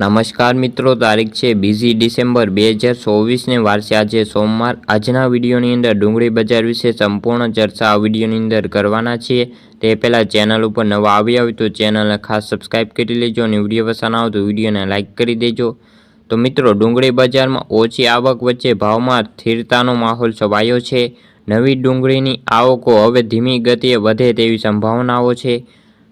નમસ્કાર મિત્રો, તારીખ છે બીજી ડિસેમ્બર બે હજાર ચોવીસને વારસે આજે સોમવાર. આજના વિડીયોની અંદર ડુંગળી બજાર વિશે સંપૂર્ણ ચર્ચા આ વિડીયોની અંદર કરવાના છીએ. તે પહેલાં ચેનલ ઉપર નવા આવ્યા હોય તો ચેનલને ખાસ સબસ્ક્રાઈબ કરી લેજો અને વીડિયો પસંદ આવે તો વિડીયોને લાઇક કરી દેજો. તો મિત્રો, ડુંગળી બજારમાં ઓછી આવક વચ્ચે ભાવમાં સ્થિરતાનો માહોલ છવાયો છે. નવી ડુંગળીની આવકો હવે ધીમી ગતિએ વધે તેવી સંભાવનાઓ છે.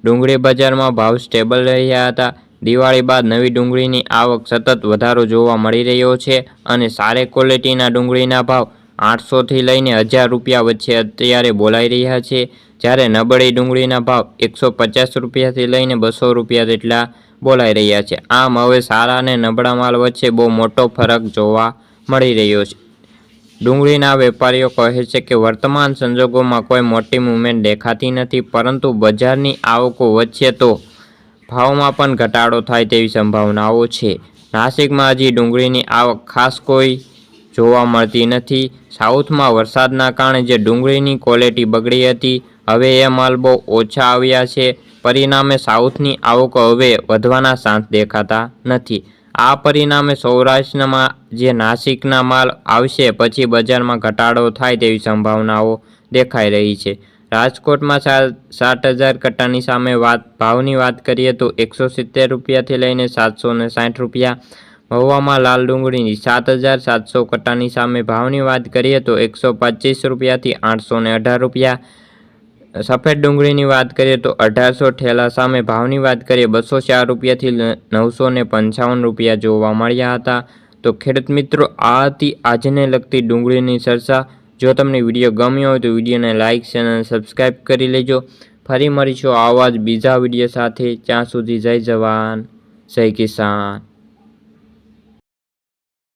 ડુંગળી બજારમાં ભાવ સ્ટેબલ રહ્યા હતા. દિવાળી બાદ નવી ડુંગળીની આવક સતત વધારો જોવા મળી રહ્યો છે અને સારી ક્વોલિટીના ડુંગળીના ભાવ આઠસોથી લઈને હજાર રૂપિયા વચ્ચે અત્યારે બોલાઈ રહ્યા છે. જ્યારે નબળી ડુંગળીના ભાવ એકસો પચાસ રૂપિયાથી લઈને બસો રૂપિયા જેટલા બોલાઈ રહ્યા છે. આમ હવે સારા અને નબળા માલ વચ્ચે બહુ મોટો ફરક જોવા મળી રહ્યો છે. ડુંગળીના વેપારીઓ કહે છે કે વર્તમાન સંજોગોમાં કોઈ મોટી મૂવમેન્ટ દેખાતી નથી, પરંતુ બજારની આવકો વચ્ચે તો ભાવમાં પણ ઘટાડો થાય તેવી સંભાવનાઓ છે. નાસિકમાં હજી ડુંગળીની આવક ખાસ કોઈ જોવા મળતી નથી. સાઉથમાં વરસાદના કારણે જે ડુંગળીની ક્વોલિટી બગડી હતી, હવે એ માલ બહુ ઓછા આવ્યા છે. પરિણામે સાઉથની આવકો હવે વધવાના ચાન્સ દેખાતા નથી. આ પરિણામે સૌરાષ્ટ્રમાં જે નાસિકના માલ આવશે, પછી બજારમાં ઘટાડો થાય તેવી સંભાવનાઓ દેખાઈ રહી છે. રાજકોટમાં સાત હજાર કટ્ટાની સામે વાત, ભાવની વાત કરીએ તો એકસો સિત્તેર રૂપિયાથી લઈને સાતસો ને સાઠ રૂપિયા મહુવામાં લાલ ડુંગળીની સાત હજાર સાતસો કટ્ટાની સામે ભાવની વાત કરીએ તો એકસો પચીસ રૂપિયાથી આઠસો ને અઢાર રૂપિયા. સફેદ ડુંગળીની વાત કરીએ તો અઢારસો ઠેલા સામે ભાવની વાત કરીએ, બસો ચાર રૂપિયાથી નવસો ને પંચાવન રૂપિયા જોવા મળ્યા હતા. તો ખેડૂત મિત્રો, આ હતી આજને લગતી ડુંગળીની ચર્ચા. જો તમને વીડિયો ગમ્યો હોય તો વિડીયોને લાઇક ચેનલ સબસ્ક્રાઈબ કરી લેજો. ફરી મળીશું આવા જ બીજા વીડિયો સાથે. ત્યાં સુધી જય જવાન, જય કિસાન.